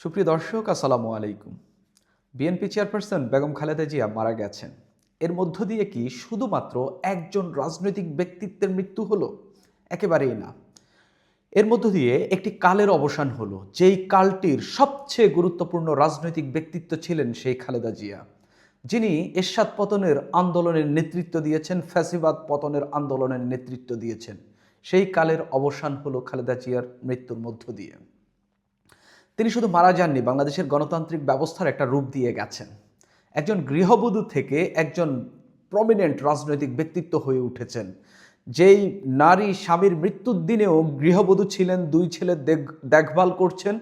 সুপ্রিয় দর্শক, আসসালামু আলাইকুম। বিএনপি চেয়ারপারসন বেগম খালেদা জিয়া মারা গেছেন। এর মধ্য দিয়ে কি শুধুমাত্র একজন রাজনৈতিক ব্যক্তিত্বের মৃত্যু হলো? একেবারেই না। এর মধ্য দিয়ে একটি কালের অবসান হলো, যেই কালটির সবচেয়ে গুরুত্বপূর্ণ রাজনৈতিক ব্যক্তিত্ব ছিলেন সেই খালেদা জিয়া। যিনি এরশাদ পতনের আন্দোলনের নেতৃত্ব দিয়েছেন, ফ্যাসিবাদ পতনের আন্দোলনের নেতৃত্ব দিয়েছেন। সেই কালের অবসান হলো খালেদা জিয়ার মৃত্যুর মধ্য দিয়ে। তিনি শুধু মারা যাননি, বাংলাদেশের গণতান্ত্রিক ব্যবস্থার একটা রূপ দিয়ে গেছেন। একজন গৃহবধূ থেকে একজন প্রমিনেন্ট রাজনৈতিক ব্যক্তিত্ব হয়ে উঠেছেন, যেই নারী স্বামীর মৃত্যুর দিনেও গৃহবধূ ছিলেন, দুই ছেলে দেখভাল করছেন।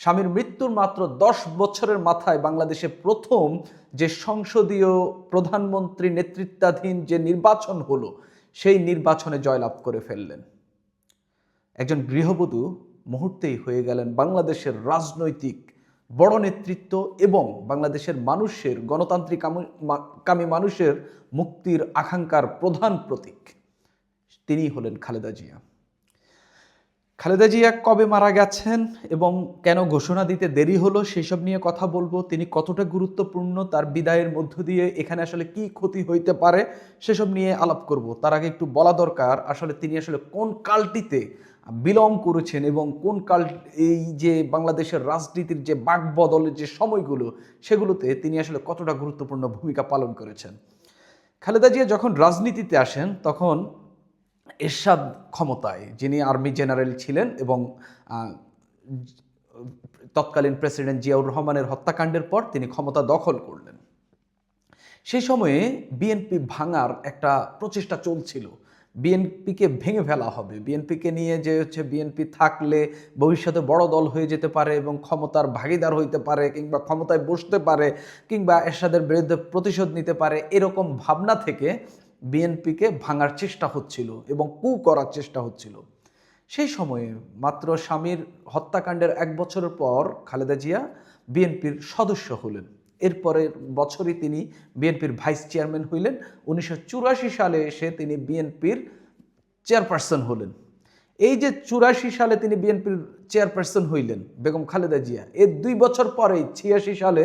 স্বামীর মৃত্যুর মাত্র দশ বছরের মাথায় বাংলাদেশে প্রথম যে সংসদীয় প্রধানমন্ত্রী নেতৃত্বাধীন যে নির্বাচন হলো, সেই নির্বাচনে জয়লাভ করে ফেললেন। একজন গৃহবধূ মুহূর্তেই হয়ে গেলেন বাংলাদেশের রাজনৈতিক বড় নেতৃত্ব এবং বাংলাদেশের মানুষের, গণতান্ত্রিক কামী মানুষের মুক্তির আকাঙ্ক্ষার প্রধান প্রতীক। তিনি হলেন খালেদা জিয়া। খালেদা জিয়া কবে মারা গেছেন এবং কেন ঘোষণা দিতে দেরি হলো সেসব নিয়ে কথা বলব। তিনি কতটা গুরুত্বপূর্ণ, তার বিদায়ের মধ্য দিয়ে এখানে আসলে কি ক্ষতি হইতে পারে সেসব নিয়ে আলাপ করব। তার আগে একটু বলা দরকার, আসলে তিনি আসলে কোন কালটিতে বিলং করেছেন এবং কোন কাল এই যে বাংলাদেশের রাজনীতির যে বাক বদলের যে সময়গুলো, সেগুলোতে তিনি আসলে কতটা গুরুত্বপূর্ণ ভূমিকা পালন করেছেন। খালেদা জিয়া যখন রাজনীতিতে আসেন, তখন এরশাদ ক্ষমতায়, যিনি আর্মি জেনারেল ছিলেন এবং তৎকালীন প্রেসিডেন্ট জিয়াউর রহমানের হত্যাকাণ্ডের পর তিনি ক্ষমতা দখল করলেন। সেই সময়ে বিএনপি ভাঙার একটা প্রচেষ্টা চলছিল। বিএনপিকে ভেঙে ফেলা হবে। বিএনপিকে নিয়ে যে হচ্ছে বিএনপি থাকলে ভবিষ্যতে বড় দল হয়ে যেতে পারে এবং ক্ষমতার ভাগিদার হইতে পারে কিংবা ক্ষমতায় বসতে পারে কিংবা এরশাদের বিরুদ্ধে প্রতিশোধ নিতে পারে, এরকম ভাবনা থেকে বিএনপিকে ভাঙার চেষ্টা হচ্ছিল এবং কু করার চেষ্টা হচ্ছিল। সেই সময়ে মাত্র স্বামীর হত্যাকাণ্ডের এক বছরের পর খালেদা জিয়া বিএনপির সদস্য হলেন। এরপরের বছরই তিনি বিএনপির ভাইস চেয়ারম্যান হইলেন। উনিশশো চুরাশি সালে এসে তিনি বিএনপির চেয়ারপারসন হলেন। এই যে চুরাশি সালে তিনি বিএনপির চেয়ারপারসন হইলেন বেগম খালেদা জিয়া এর দুই বছর পরেই ছিয়াশি সালে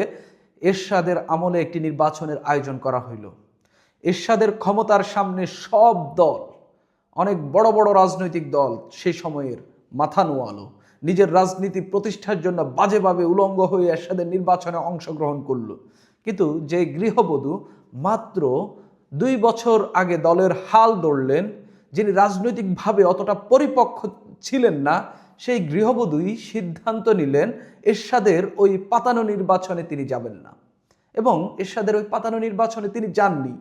এরশাদের আমলে একটি নির্বাচনের আয়োজন করা হইল। এরশাদের ক্ষমতার সামনে সব দল, অনেক বড় বড় রাজনৈতিক দল সেই সময়ের মাথা নোয়ালো নিজের রাজনীতি প্রতিষ্ঠার জন্য বাজেভাবে উলঙ্গ হয়ে এরশাদের নির্বাচনে অংশগ্রহণ করল। কিন্তু যে গৃহবধূ মাত্র দুই বছর আগে দলের হাল ধরলেন, যিনি রাজনৈতিকভাবে অতটা পরিপক্ক ছিলেন না, সেই গৃহবধূই সিদ্ধান্ত নিলেন এরশাদের ওই পাতানো নির্বাচনে তিনি যাবেন না। এবং এরশাদের ওই পাতানো নির্বাচনে তিনি যাননি।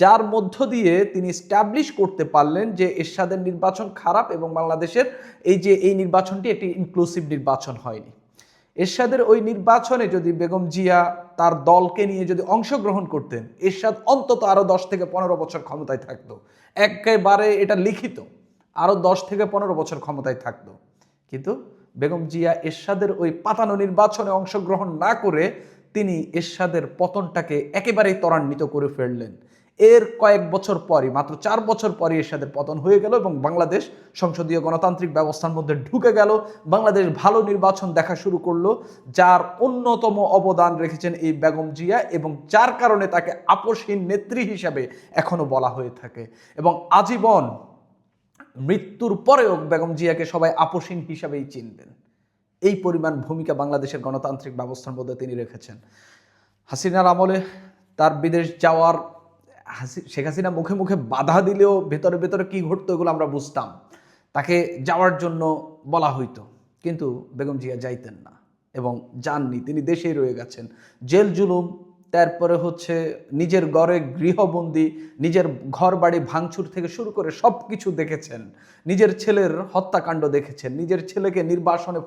যার মধ্য দিয়ে তিনি স্ট্যাবলিশ করতে পারলেন যে এরশাদের নির্বাচন খারাপ এবং বাংলাদেশের এই যে এই নির্বাচনটি একটি ইনক্লুসিভ নির্বাচন হয়নি। এরশাদের ওই নির্বাচনে যদি বেগম জিয়া তার দলকে নিয়ে যদি অংশগ্রহণ করতেন, এরশাদ অন্তত আরও দশ থেকে পনেরো বছর ক্ষমতায় থাকতো। একেবারে এটা লিখিত আরও দশ থেকে পনেরো বছর ক্ষমতায় থাকতো। কিন্তু বেগম জিয়া এরশাদের ওই পাতানো নির্বাচনে অংশগ্রহণ না করে তিনি এরশাদের পতনটাকে একেবারেই ত্বরান্বিত করে ফেললেন। এর কয়েক বছর পরই, মাত্র চার বছর পরই এরশাদের পতন হয়ে গেল এবং বাংলাদেশ সংসদীয় গণতান্ত্রিক ব্যবস্থার মধ্যে ঢুকে গেল। বাংলাদেশ ভালো নির্বাচন দেখা শুরু করল, যার অন্যতম অবদান রেখেছেন এই বেগম জিয়া এবং যার কারণে তাকে আপসহীন নেত্রী হিসাবে এখনও বলা হয়ে থাকে। এবং আজীবন মৃত্যুর পরেও বেগম জিয়াকে সবাই আপসীন হিসাবেই চিনবেন। এই পরিমাণ ভূমিকা বাংলাদেশের গণতান্ত্রিক ব্যবস্থার মধ্যে তিনি রেখেছেন। হাসিনার আমলে তার বিদেশ যাওয়ার শেখ হাসিনা মুখে মুখে বাধা দিলেও ভেতরে ভেতরে কি ঘটতো এগুলো আমরা বুঝতাম। তাকে যাওয়ার জন্য বলা হইতো, কিন্তু বেগম জিয়া যাইতেন না এবং যাননি, তিনি দেশেই রয়ে গেছেন। জেল জুলুম, তারপরে হচ্ছে নিজের ঘরে গৃহবন্দী, নিজের ঘর বাড়ি ভাঙচুর থেকে শুরু করে সব কিছু দেখেছেন। নিজের ছেলের হত্যাকাণ্ড দেখেছেন, নিজের ছেলেকে নির্বাসনে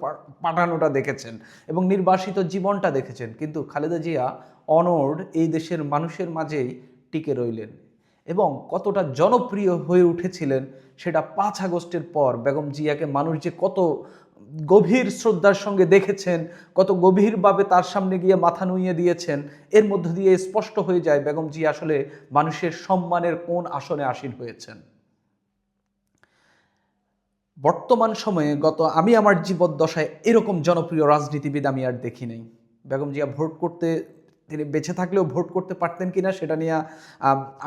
পাঠানোটা দেখেছেন এবং নির্বাসিত জীবনটা দেখেছেন। কিন্তু খালেদা জিয়া অনড় এই দেশের মানুষের মাঝেই টিকে রইলেন এবং কতটা জনপ্রিয় হয়ে উঠেছিলেন সেটা পাঁচ আগস্টের পর বেগম জিয়াকে মানুষ যে কত গভীর শ্রদ্ধার সঙ্গে দেখেছেন, কত গভীরভাবে তার সামনে গিয়ে মাথা নুইয়ে দিয়েছেন, এর মধ্য দিয়ে স্পষ্ট হয়ে যায় বেগম জি আসলে মানুষের সম্মানের কোন আসনে আসীন হয়েছেন। বর্তমান সময়ে গত আমি আমার জীবদ্দশায় এরকম জনপ্রিয় রাজনীতিবিদ আমি আর দেখি নাই। বেগম জিয়া ভোট করতে তিনি বেঁচে থাকলেও ভোট করতে পারতেন কিনা সেটা নিয়ে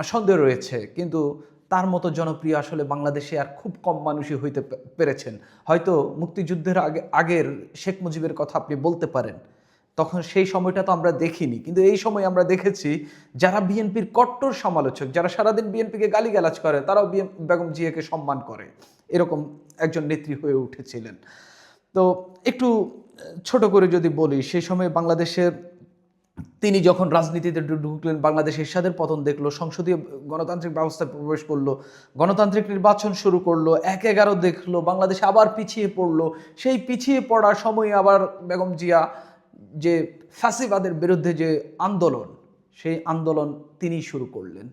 সন্দেহ রয়েছে। কিন্তু তার মতো জনপ্রিয় আসলে বাংলাদেশে আর খুব কম মানুষই হইতে পেরেছেন। হয়তো মুক্তিযুদ্ধের আগে, আগের শেখ মুজিবের কথা আপনি বলতে পারেন। তখন সেই সময়টা তো আমরা দেখিনি। কিন্তু এই সময় আমরা দেখেছি যারা বিএনপির কট্টর সমালোচক, যারা সারাদিন বিএনপিকে গালিগালাজ করে, তারাও বেগম জিয়াকে সম্মান করে। এরকম একজন নেত্রী হয়ে উঠেছিলেন। তো একটু ছোট করে যদি বলি, সেই সময় বাংলাদেশের তিনি যখন রাজনীতিতে ঢুকলেন, বাংলাদেশ এরশাদের পতন দেখল, সংসদীয় গণতান্ত্রিক ব্যবস্থায় প্রবেশ করল, গণতান্ত্রিক নির্বাচন শুরু করল, এক এগারো দেখল, বাংলাদেশ আবার পিছিয়ে পড়ল। সেই পিছিয়ে পড়ার সময় আবার বেগম জিয়া যে ফ্যাসিবাদের বিরুদ্ধে যে আন্দোলন, সেই আন্দোলন তিনি শুরু করলেন।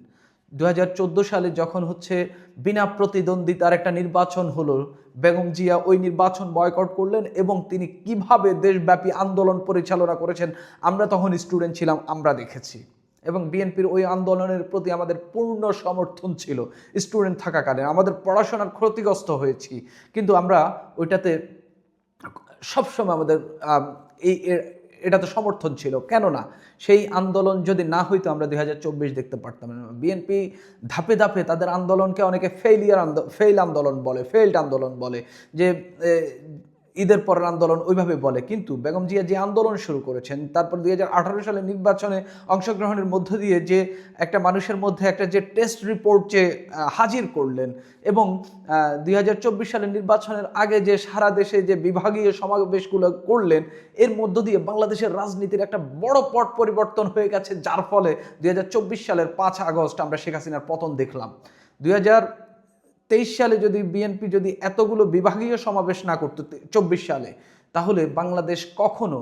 দু হাজার চোদ্দ সালে যখন হচ্ছে বিনা প্রতিদ্বন্দ্বিতার একটা নির্বাচন হলো বেগম জিয়া ওই নির্বাচন বয়কট করলেন এবং তিনি কীভাবে দেশব্যাপী আন্দোলন পরিচালনা করেছেন আমরা তখন স্টুডেন্ট ছিলাম আমরা দেখেছি। এবং বিএনপির ওই আন্দোলনের প্রতি আমাদের পূর্ণ সমর্থন ছিল স্টুডেন্ট থাকাকালীন আমাদের পড়াশোনার ক্ষতিগ্রস্ত হয়েছি কিন্তু আমরা ওইটাতে সবসময় আমাদের আম, এই এটা তো সমর্থন ছিল, কেননা সেই আন্দোলন যদি না হইতো আমরা দুই হাজার চব্বিশ দেখতে পারতাম। না বিএনপি ধাপে ধাপে তাদের আন্দোলনকে অনেকে ফেইলিয়ার ফেইল আন্দোলন বলে ফেইল্ড আন্দোলন বলে, যে ঈদের পরের আন্দোলন ওইভাবে বলে। কিন্তু বেগম জিয়া যে আন্দোলন শুরু করেছেন, তারপর দু হাজার আঠেরো সালে নির্বাচনে অংশগ্রহণের মধ্য দিয়ে যে একটা মানুষের মধ্যে একটা যে টেস্ট রিপোর্ট যে হাজির করলেন এবং দুই সালের নির্বাচনের আগে যে সারা দেশে যে বিভাগীয় সমাবেশগুলো করলেন, এর মধ্য দিয়ে বাংলাদেশের রাজনীতির একটা বড় পট পরিবর্তন হয়ে গেছে, যার ফলে দুই হাজার চব্বিশ সালের পাঁচ আগস্ট আমরা শেখ হাসিনার পতন দেখলাম। দুই হাজার তেইশ সালে যদি বিএনপি যদি এতগুলো বিভাগীয় সমাবেশ না করতো চব্বিশ সালে, তাহলে বাংলাদেশ কখনো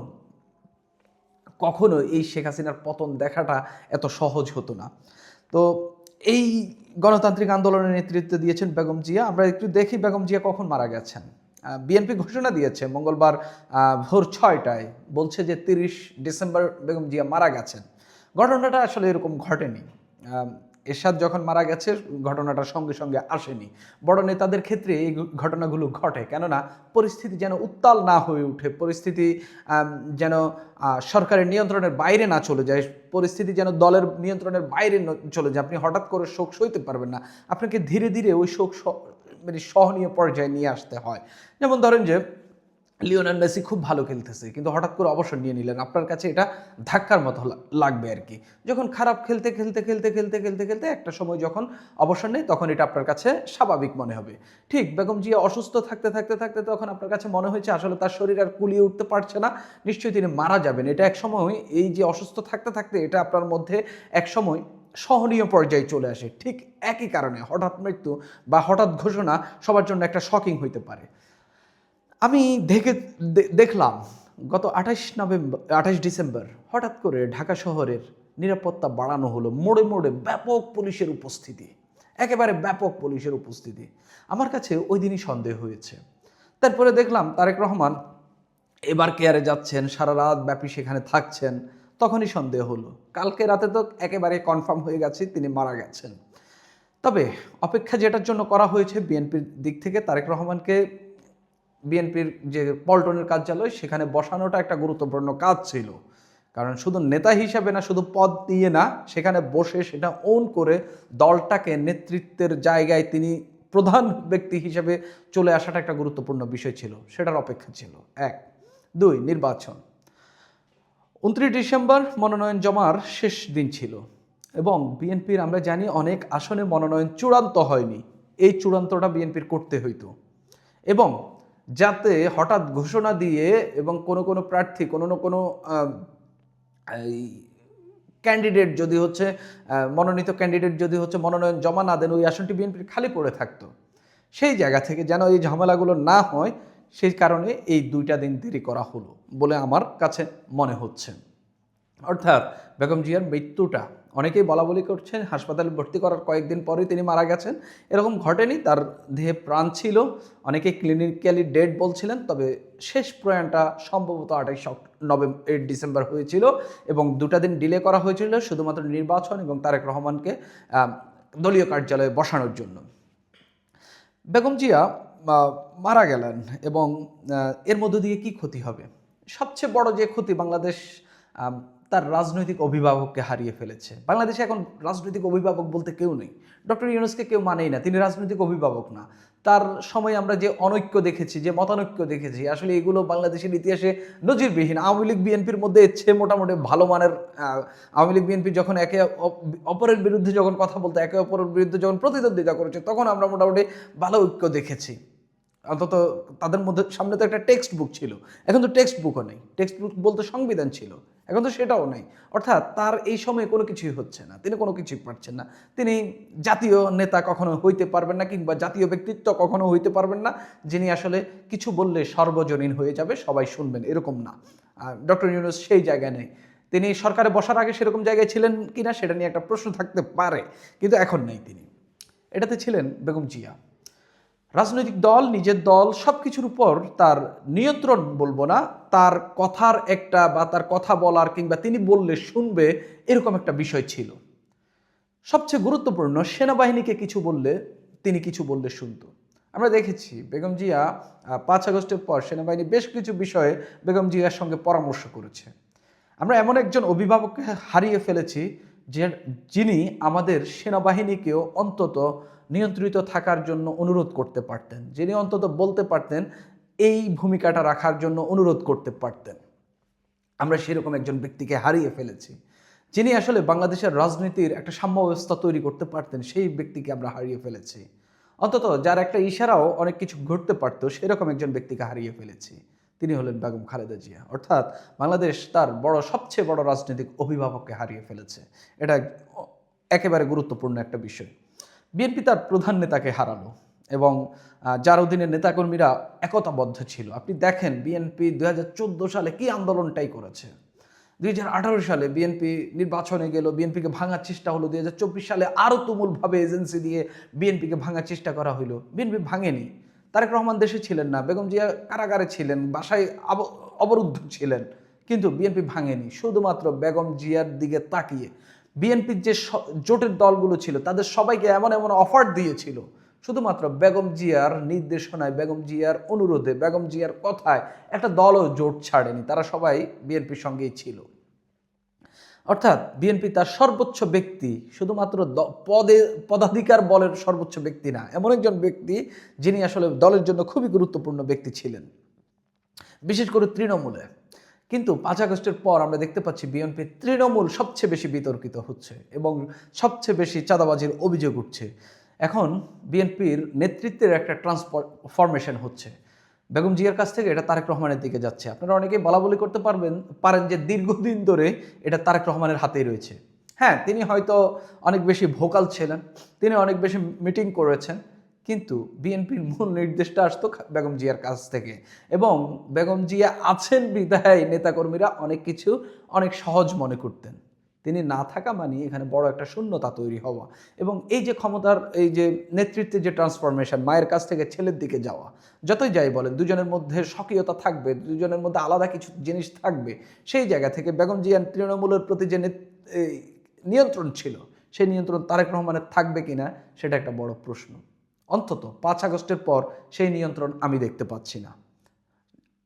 কখনো এই শেখ হাসিনার পতন দেখাটা এত সহজ হতো না। তো এই গণতান্ত্রিক আন্দোলনের নেতৃত্ব দিয়েছেন বেগম জিয়া। আমরা একটু দেখি বেগম জিয়া কখন মারা গেছেন। বিএনপি ঘোষণা দিয়েছে মঙ্গলবার ভোর ছয়টায়, বলছে যে তিরিশ ডিসেম্বর বেগম জিয়া মারা গেছেন। ঘটনাটা আসলে এরকম ঘটেনি। এরশাদ যখন মারা গেছে ঘটনাটা সঙ্গে সঙ্গে আসেনি। বড় নেতাদের ক্ষেত্রে এই ঘটনাগুলো ঘটে, কেননা পরিস্থিতি যেন উত্তাল না হয়ে ওঠে, পরিস্থিতি যেন সরকারের নিয়ন্ত্রণের বাইরে না চলে যায়, পরিস্থিতি যেন দলের নিয়ন্ত্রণের বাইরে চলে যায়। আপনি হঠাৎ করে শোক সইতে পারবেন না। আপনাকে ধীরে ধীরে ওই শোক মানে সহনীয় পর্যায়ে নিয়ে আসতে হয়। যেমন ধরেন যে লিওনাল মেসি খুব ভালো খেলতেছে, কিন্তু হঠাৎ করে অবসর নিয়ে নিলেন। আপনার কাছে এটা ধাক্কার মতো লাগবে আর কি। যখন খারাপ খেলতে খেলতে খেলতে খেলতে খেলতে খেলতে একটা সময় যখন অবসর নেই তখন এটা আপনার কাছে স্বাভাবিক মনে হবে। ঠিক, বেগম জিয়া অসুস্থ থাকতে থাকতে থাকতে তখন আপনার কাছে মনে হয়েছে, আসলে তার শরীর আর কুলিয়ে উঠতে পারছে না, নিশ্চয়ই তিনি মারা যাবেন। এটা এক সময় এই যে অসুস্থ থাকতে থাকতে এটা আপনার মধ্যে এক সময় সহনীয় পর্যায়ে চলে আসে। ঠিক একই কারণে হঠাৎ মৃত্যু বা হঠাৎ ঘোষণা সবার জন্য একটা শকিং হইতে পারে। আমি দেখে দেখলাম গত আঠাশ নভেম্বর, আঠাশ ডিসেম্বর হঠাৎ করে ঢাকা শহরের নিরাপত্তা বাড়ানো হলো মোড়ে মোড়ে ব্যাপক পুলিশের উপস্থিতি, একেবারে ব্যাপক পুলিশের উপস্থিতি। আমার কাছে ওই দিনই সন্দেহ হয়েছে। তারপরে দেখলাম তারেক রহমান এবার কেয়ারে যাচ্ছেন, সারা রাত ব্যাপী সেখানে থাকছেন, তখনই সন্দেহ হলো। কালকে রাতে তো একেবারে কনফার্ম হয়ে গেছে তিনি মারা গেছেন। তবে অপেক্ষা যেটার জন্য করা হয়েছে, বিএনপির দিক থেকে তারেক রহমানকে বিএনপির যে পল্টনের কার্যালয়, সেখানে বসানোটা একটা গুরুত্বপূর্ণ কাজ ছিল। কারণ শুধু নেতা হিসাবে না, শুধু পদ দিয়ে না, সেখানে বসে সেটা ওন করে দলটাকে নেতৃত্বের জায়গায় তিনি প্রধান ব্যক্তি হিসেবে চলে আসাটা একটা গুরুত্বপূর্ণ বিষয় ছিল। সেটার অপেক্ষা ছিল। এক। দুই, নির্বাচন। উনত্রিশ ডিসেম্বর মনোনয়ন জমার শেষ দিন ছিল এবং বিএনপির আমরা জানি অনেক আসনে মনোনয়ন চূড়ান্ত হয়নি। এই চূড়ান্তটা বিএনপির করতে হইতো। এবং যাতে হঠাৎ ঘোষণা দিয়ে এবং কোনো কোনো প্রার্থী, কোনো না কোনো ক্যান্ডিডেট যদি হচ্ছে মনোনীত ক্যান্ডিডেট যদি হচ্ছে মনোনয়ন জমা না দেন, ওই আসনটি বিএনপি খালি পড়ে থাকতো। সেই জায়গা থেকে যেন এই ঝামেলাগুলো না হয়, সেই কারণে এই দুইটা দিন দেরি করা হলো বলে আমার কাছে মনে হচ্ছে। অর্থাৎ বেগম জিয়ার মৃত্যুটা। অনেকেই বলা বলি করছেন, হাসপাতালে ভর্তি করার কয়েকদিন পরেই তিনি মারা গেছেন। এরকম ঘটেনি, তার দেহে প্রাণ ছিল। অনেকে ক্লিনিক্যালি ডেড বলছিলেন, তবে শেষ প্রয়াণটা সম্ভবত আঠাইশ নভেম্বর ডিসেম্বর হয়েছিল এবং দুটা দিন ডিলে করা হয়েছিল শুধুমাত্র নির্বাচন এবং তারেক রহমানকে দলীয় কার্যালয়ে বসানোর জন্য। বেগম জিয়া মারা গেলেন এবং এর মধ্য দিয়ে কি ক্ষতি হবে? সবচেয়ে বড় যে ক্ষতি বাংলাদেশ তার রাজনৈতিক অভিভাবককে হারিয়ে ফেলেছে। বাংলাদেশে এখন রাজনৈতিক অভিভাবক বলতে কেউ নেই। ডক্টর ইউনুসকে কেউ মানেই না, তিনি রাজনৈতিক অভিভাবক না। তার সময় আমরা যে অনৈক্য দেখেছি, যে মতানৈক্য দেখেছি, আসলে এগুলো বাংলাদেশের ইতিহাসে নজিরবিহীন। আওয়ামী লীগ, বিএনপির মধ্যে চেয়ে মোটামুটি ভালো মানের আওয়ামী লীগ, বিএনপি যখন একে অপ- অপরের বিরুদ্ধে যখন কথা বলতো, একে অপরের বিরুদ্ধে যখন প্রতিদ্বন্দ্বিতা করেছে, তখন আমরা মোটামুটি ভালো ঐক্য দেখেছি। অন্তত তাদের মধ্যে, সামনে তো একটা টেক্সট বুক ছিল। এখন তো টেক্সট বুকও নেই। টেক্সট বুক বলতে সংবিধান ছিল। এখন তো সেটাও নেই। অর্থাৎ তার এই সময়ে কোনো কিছুই হচ্ছে না। তিনি কোনো কিছুই পারছেন না। তিনি জাতীয় নেতা কখনো হইতে পারবেন না কিংবা জাতীয় ব্যক্তিত্ব কখনো হইতে পারবেন না। যিনি আসলে কিছু বললে সর্বজনীন হয়ে যাবে, সবাই শুনবেন। এরকম না। ডক্টর ইউনুস সেই জায়গায় নেই। তিনি সরকারে বসার আগে সেরকম জায়গায় ছিলেন কিনা সেটা নিয়ে একটা প্রশ্ন থাকতে পারে। কিন্তু এখন নেই তিনি। এটাতে ছিলেন বেগম জিয়া। রাজনৈতিক দল, নিজের দল সব কিছুর উপর তার নিয়ন্ত্রণ বলব না, তার কথার একটা বা তার কথা বলার কিংবা তিনি বললে শুনবে, এরকম একটা বিষয় ছিল। সবচেয়ে গুরুত্বপূর্ণ, সেনাবাহিনীকে কিছু বললে, তিনি কিছু বললে শুনত। আমরা দেখেছি, বেগম জিয়া পাঁচ আগস্টের পর সেনাবাহিনী বেশ কিছু বিষয়ে বেগম জিয়ার সঙ্গে পরামর্শ করেছে। আমরা এমন একজন অভিভাবককে হারিয়ে ফেলেছি, যে যিনি আমাদের সেনাবাহিনীকেও অন্তত নিয়ন্ত্রিত থাকার জন্য অনুরোধ করতে পারতেন। যিনি অন্তত বলতে পারতেন, এই ভূমিকাটা রাখার জন্য অনুরোধ করতে পারতেন। আমরা সেরকম একজন ব্যক্তিকে হারিয়ে ফেলেছি। যিনি আসলে বাংলাদেশের রাজনীতির একটা সাম্য ব্যবস্থা তৈরি করতে পারতেন, সেই ব্যক্তিকে আমরা হারিয়ে ফেলেছি। অন্তত যার একটা ইশারাও অনেক কিছু ঘটতে পারতো, সেরকম একজন ব্যক্তিকে হারিয়ে ফেলেছি। তিনি হলেন বেগম খালেদা জিয়া। অর্থাৎ বাংলাদেশ তার বড়, সবচেয়ে বড় রাজনৈতিক অভিভাবককে হারিয়ে ফেলেছে। এটা একেবারে গুরুত্বপূর্ণ একটা বিষয়। বিএনপি তার প্রধান নেতাকে হারালো এবং যার অধীনে নেতাকর্মীরা একতাবদ্ধ ছিল। আপনি দেখেন বিএনপি দুহাজার চোদ্দ সালে কি আন্দোলনটাই করেছে। দুই হাজার আঠারো সালে বিএনপি নির্বাচনে গেল, বিএনপিকে ভাঙার চেষ্টা হলো। দুই সালে আরও তুমুলভাবে এজেন্সি দিয়ে বিএনপিকে ভাঙার চেষ্টা করা হলো বিএনপি ভাঙেনি। তারেক রহমান দেশে ছিলেন না, বেগম জিয়া কারাগারে ছিলেন, বাসায় অবরুদ্ধ ছিলেন। কিন্তু বিএনপি ভাঙেনি। শুধুমাত্র বেগম জিয়ার দিকে তাকিয়ে বিএনপির যে জোটের দলগুলো ছিল, তাদের সবাইকে এমন এমন অফার দিয়েছিল। শুধুমাত্র বেগম জিয়ার নির্দেশনায়, বেগম জিয়ার অনুরোধে, বেগম জিয়ার কথায় একটা দলও জোট ছাড়েনি, তারা সবাই বিএনপির সঙ্গেই ছিল। অর্থাৎ বিএনপি তার সর্বোচ্চ ব্যক্তি, শুধুমাত্র পদে, পদাধিকার বলের সর্বোচ্চ ব্যক্তি না, এমন একজন ব্যক্তি যিনি আসলে দলের জন্য খুবই গুরুত্বপূর্ণ ব্যক্তি ছিলেন। বিশেষ করে তৃণমূলে। কিন্তু পাঁচ আগস্টের পর আমরা দেখতে পাচ্ছি বিএনপি তৃণমূল সবচেয়ে বেশি বিতর্কিত হচ্ছে এবং সবচেয়ে বেশি চাঁদাবাজির অভিযোগ উঠছে। এখন বিএনপির নেতৃত্বের একটা ট্রান্সফরমেশন হচ্ছে। বেগম জিয়ার কাছ থেকে এটা তারেক রহমানের দিকে যাচ্ছে। আপনারা অনেকেই বলা বলি করতে পারবেন পারেন যে দীর্ঘদিন ধরে এটা তারেক রহমানের হাতেই রয়েছে। হ্যাঁ তিনি হয়তো অনেক বেশি ভোকাল ছিলেন, তিনি অনেক বেশি মিটিং করেছেন কিন্তু বিএনপির মূল নির্দেশটা আসতো বেগম জিয়ার কাছ থেকে। এবং বেগম জিয়া আছেন বিধায় নেতাকর্মীরা অনেক কিছু অনেক সহজ মনে করতেন। তিনি না থাকা মানে এখানে বড় একটা শূন্যতা তৈরি হওয়া এবং এই যে ক্ষমতার, এই যে নেতৃত্বে যে ট্রান্সফরমেশন মায়ের কাছ থেকে ছেলের দিকে যাওয়া, যতই যাই বলেন, দুজনের মধ্যে স্বকীয়তা থাকবে, দুজনের মধ্যে আলাদা কিছু জিনিস থাকবে, সেই জায়গা থেকে বেগম জিয়া তৃণমূলের প্রতি যে নিয়ন্ত্রণ ছিল, সেই নিয়ন্ত্রণ তারেক রহমানের থাকবে কিনা, সেটা একটা বড় প্রশ্ন। অন্তত পাঁচ আগস্টের পর সেই নিয়ন্ত্রণ আমি দেখতে পাচ্ছি না।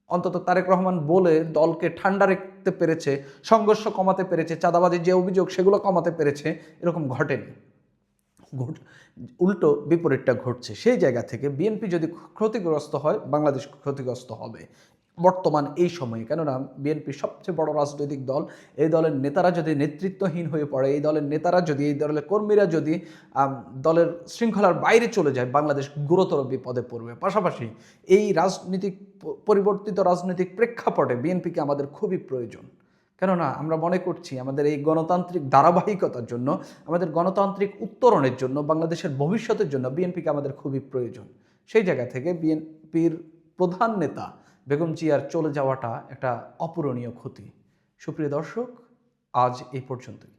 অন্তত তারেক রহমান বলে দলকে ঠান্ডা রাখতে পেরেছে, সংঘর্ষ কমাতে পেরেছে, চাঁদাবাজির যে অভিযোগ সেগুলো কমাতে পেরেছে, এরকম ঘটেনি। ঘট- উল্টো বিপরীতটা ঘটছে। সেই জায়গা থেকে বিএনপি যদি ক্ষতিগ্রস্ত হয়, বাংলাদেশ ক্ষতিগ্রস্ত হবে। বর্তমান এই সময়ে। কেননা বিএনপি সবচেয়ে বড় রাজনৈতিক দল, এই দলের নেতারা যদি নেতৃত্বহীন হয়ে পড়ে, এই দলের নেতারা যদি, এই দলের কর্মীরা যদি দলের শৃঙ্খলার বাইরে চলে যায়, বাংলাদেশ গুরুতর বিপদে পড়বে। পাশাপাশি এই রাজনীতিক পরিবর্তিত রাজনৈতিক প্রেক্ষাপটে বিএনপিকে আমাদের খুবই প্রয়োজন। কেননা, আমরা মনে করছি আমাদের এই গণতান্ত্রিক ধারাবাহিকতার জন্য, আমাদের গণতান্ত্রিক উত্তরণের জন্য, বাংলাদেশের ভবিষ্যতের জন্য বিএনপিকে আমাদের খুবই প্রয়োজন। সেই জায়গা থেকে বিএনপির প্রধান নেতা বেগম জিয়ার চলে যাওয়াটা একটা অপূরণীয় ক্ষতি। সুপ্রিয় দর্শক আজ এই পর্যন্তই।